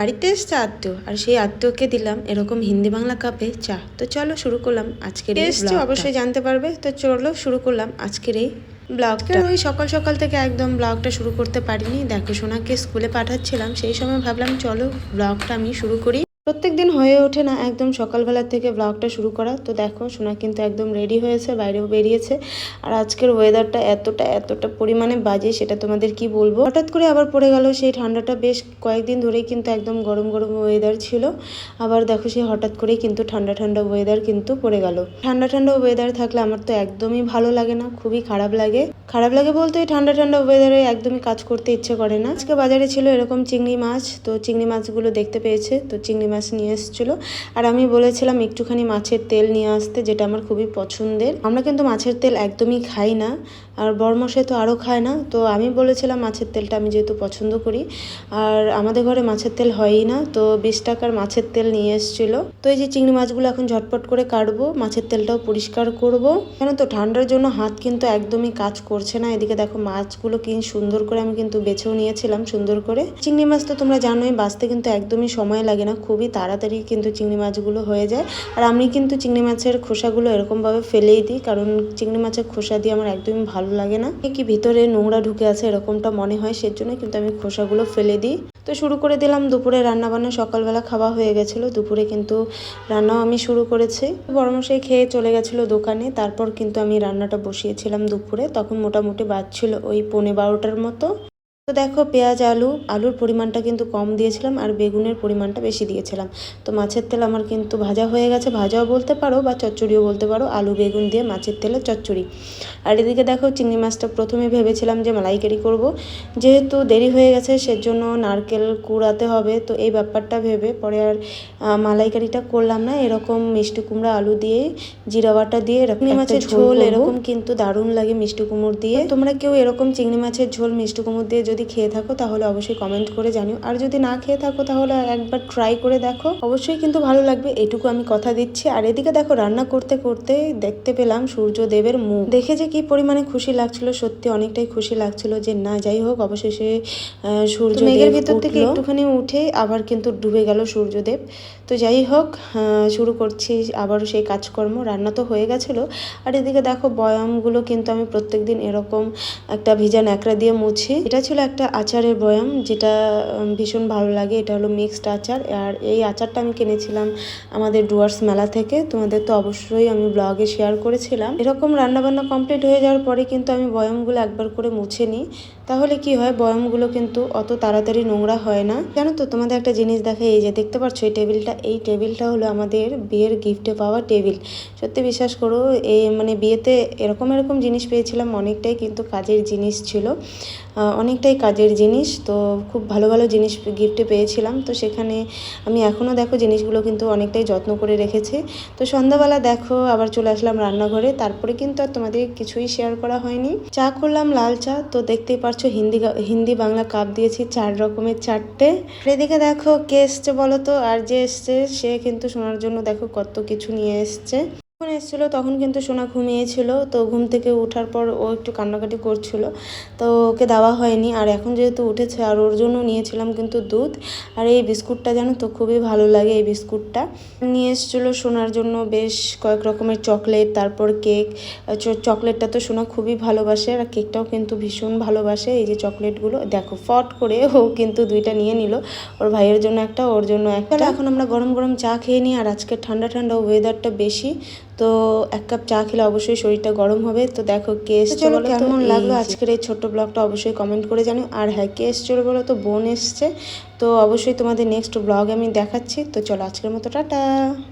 বাড়িতে এসছে আত্মীয় আর সেই আত্মীয়কে দিলাম এরকম হিন্দি বাংলা কাপে চা। তো চলো শুরু করলাম আজকের এসছে অবশ্যই জানতে পারবে। তো চলো শুরু করলাম আজকের এই ব্লগটা ওই সকাল সকাল থেকে একদম ব্লগটা শুরু করতে পারিনি। দেখো সোনাকে স্কুলে পাঠাচ্ছিলাম সেই সময় ভাবলাম চলো ব্লগটা আমি শুরু করি। প্রত্যেক দিন হয়ে ওঠে না একদম সকালবেলা থেকে ব্লগটা শুরু করা। তো দেখো, সোনা কিন্তু একদম রেডি হয়েছে, বাইরেও বেরিয়েছে। আর আজকের ওয়েদারটা এতটা এতটা পরিমাণে বাজে সেটা তোমাদের কি বলব? হঠাৎ করে আবার পড়ে গেল সেই ঠান্ডাটা। বেশ কয়েকদিন ধরেই কিন্তু একদম গরম গরম ওয়েদার ছিল। আবার দেখো সেই হঠাৎ করেই কিন্তু ঠান্ডা ঠান্ডা ওয়েদার কিন্তু পড়ে গেল। ঠান্ডা ঠান্ডা ওয়েদার থাকলে আমার তো একদমই ভালো লাগে না, খুবই খারাপ লাগে। খারাপ লাগে বলতে এই ঠান্ডা ঠান্ডা ওয়েদারে একদমই কাজ করতে ইচ্ছে করে না। আজকে বাজারে ছিল এরকম চিংড়ি মাছ, তো চিংড়ি মাছগুলো দেখতে পেয়েছে। তো চিংড়ি মাছ নিয়ে এসেছিল। আর আমি বলেছিলাম একটুখানি মাছের তেল নিয়ে আসতে, যেটা আমার খুবই পছন্দের। আমরা কিন্তু মাছের তেল একদমই খাই না। আর বরমশাই তো আরও খায় না, তো আমি বলেছিলাম মাছের তেলটা আমি যেহেতু পছন্দ করি। আর আমাদের ঘরে মাছের তেল হয়ই না, তো বিশ টাকার মাছের তেল নিয়ে এসেছিল। তো এই যে চিংড়ি মাছগুলো এখন ঝটপট করে কাটবো, মাছের তেলটাও পরিষ্কার করব। কেন তো ঠান্ডার জন্য হাত কিন্তু একদমই কাজ করছে না, এদিকে দেখো মাছগুলো কি সুন্দর করে আমি কিন্তু বেছেও নিয়েছিলাম সুন্দর করে। চিংড়ি মাছ তো তোমরা জানোই, বাঁচতে কিন্তু একদমই সময় লাগে না, খুবই তাড়াতাড়ি কিন্তু চিংড়ি মাছগুলো হয়ে যায়। আর আমি কিন্তু চিংড়ি মাছের খোসাগুলো এরকমভাবে ফেলেই দিই, কারণ চিংড়ি মাছের খোসা দিয়ে আমার একদমই ভালো লাগে না। কি ভিতরে নোংরা ঢুকে আছে এরকমটা মনে হয় সেজন্য কিন্তু আমি খোসাগুলো ফেলে দিই। তো শুরু করে দিলাম দুপুরে রান্নাবান্না। সকালবেলা খাওয়া হয়ে গেছিল। দুপুরে কিন্তু রান্নাও আমি শুরু করেছি। বড়মশাই খেয়ে চলে গেছিল দোকানে। তারপর কিন্তু আমি রান্নাটা বসিয়েছিলাম দুপুরে। তখন মোটামুটি বাজছিল ওই পৌনে বারোটার মতো। তো দেখো পেঁয়াজ আলু আলুর পরিমাণটা কিন্তু কম দিয়েছিলাম আর বেগুনের পরিমাণটা বেশি দিয়েছিলাম। তো মাছের তেল আমার কিন্তু ভাজা হয়ে গেছে। ভাজাও বলতে পারো বা চচ্চড়িও বলতে পারো। আলু বেগুন দিয়ে মাছের তেলে চচ্চড়ি। আর এদিকে দেখো চিংড়ি মাছটা প্রথমে ভেবেছিলাম যে মালাইকারি করব। যেহেতু দেরি হয়ে গেছে সেজন্য নারকেল কুড়াতে হবে। তো এই ব্যাপারটা ভেবে পরে আর মালাইকারিটা করলাম না। এরকম মিষ্টি কুমড়া আলু দিয়ে জিরা বাটা দিয়ে এরকম মাছের ঝোল এরকম কিন্তু দারুণ লাগে মিষ্টি কুমড় দিয়ে। তোমরা কেউ এরকম চিংড়ি মাছের ঝোল মিষ্টি কুমড় দিয়ে যদি খেয়ে থাকো তাহলে অবশ্যই কমেন্ট করে জানিও। আর যদি না খেয়ে থাকো তাহলে একবার ট্রাই করে দেখো। অবশ্যই কিন্তু ভালো লাগবে এটুকু আমি কথা দিচ্ছি। আর এদিকে দেখো রান্না করতে করতে দেখতে পেলাম সূর্যদেবের মুখ। দেখে যে কি পরিমাণে খুশি লাগছিল সত্যি অনেকটাই খুশি লাগছিল যে না যাই হোক অবশেষে সূর্য মেঘের ভিতর থেকে একটুখানি উঠে আবার কিন্তু ডুবে গেল সূর্যদেব। তো যাই হোক শুরু করছি আবারও সেই কাজকর্ম। রান্না তো হয়ে গেছিল। আর এদিকে দেখো বয়ামগুলো কিন্তু আমি প্রত্যেকদিন এরকম একটা ভিজা ন্যাকড়া দিয়ে মুছি। এটা ছিল একটা আচারের বয়াম যেটা ভীষণ ভালো লাগে। এটা হলো মিক্সড আচার। আর এই আচারটা আমি কিনেছিলাম আমাদের ডুয়ার্স মেলা থেকে। তোমাদের তো অবশ্যই আমি ব্লগে শেয়ার করেছিলাম। এরকম রান্নাবান্না কমপ্লিট হয়ে যাওয়ার পরে কিন্তু আমি বয়ামগুলো একবার করে মুছে নিই। তাহলে কি হয়, বয়ামগুলো কিন্তু অত তাড়াতাড়ি নোংরা হয় না। জানো তো, তোমাদের একটা জিনিস দেখে এই যে দেখতে পাচ্ছ এই টেবিলটা? এই টেবিলটা হলো আমাদের বিয়ের গিফটে পাওয়া টেবিল। সত্যি বিশ্বাস করো, এই মানে বিয়েতে এরকম এরকম জিনিস পেয়েছিলাম, অনেকটাই কিন্তু কাজের জিনিস ছিল। অনেকটাই কাজের জিনিস, তো খুব ভালো ভালো জিনিস গিফটে পেয়েছিলাম। তো সেখানে আমি এখনও দেখো জিনিসগুলো কিন্তু অনেকটাই যত্ন করে রেখেছি। তো সন্ধ্যাবেলা দেখো, আবার চলে আসলাম রান্নাঘরে। তারপরে কিন্তু আর তোমাদের কিছুই শেয়ার করা হয়নি। চা করলাম লাল চা, তো দেখতেই পারছ হিন্দি হিন্দি বাংলা কাপ দিয়েছি চার রকমের চারটে। এদিকে দেখো কে এসছে বলো তো? আর যে এসছে, সে কিন্তু শোনার জন্য দেখো কত কিছু নিয়ে এসছে। যখন এসেছিল তখন কিন্তু সোনা ঘুমিয়েছিল, তো ঘুম থেকে ওঠার পর ও একটু কান্নাকাটি করছিল। তো ওকে দেওয়া হয়নি, আর এখন যেহেতু উঠেছে, আর ওর জন্য নিয়েছিলাম কিন্তু দুধ। আর এই বিস্কুটটা জানো তো, খুবই ভালো লাগে এই বিস্কুটটা। নিয়ে এসেছিল সোনার জন্য বেশ কয়েক রকমের চকলেট, তারপর কেক। চকলেটটা তো সোনা খুবই ভালোবাসে, আর কেকটাও কিন্তু ভীষণ ভালোবাসে। এই যে চকলেটগুলো, দেখো, ফট করে ও কিন্তু দুইটা নিয়ে নিল। ওর ভাইয়ের জন্য একটা, ওর জন্য একটা। এখন আমরা গরম গরম চা খেয়ে নিই, আর আজকে ঠান্ডা ঠান্ডা ওয়েদারটা বেশি। তো এক কাপ চা খেলে অবশ্যই শরীরটা গরম হবে। তো দেখো কে এসছে বলো কেমন লাগল আজকের এই ছোট্ট ব্লগটা অবশ্যই কমেন্ট করে জানো আর হ্যাঁ কে এসছে বলো তো? বোন এসছে। তো অবশ্যই তোমাদের নেক্সট ব্লগ আমি দেখাচ্ছি। তো চলো আজকের মতো টাটা।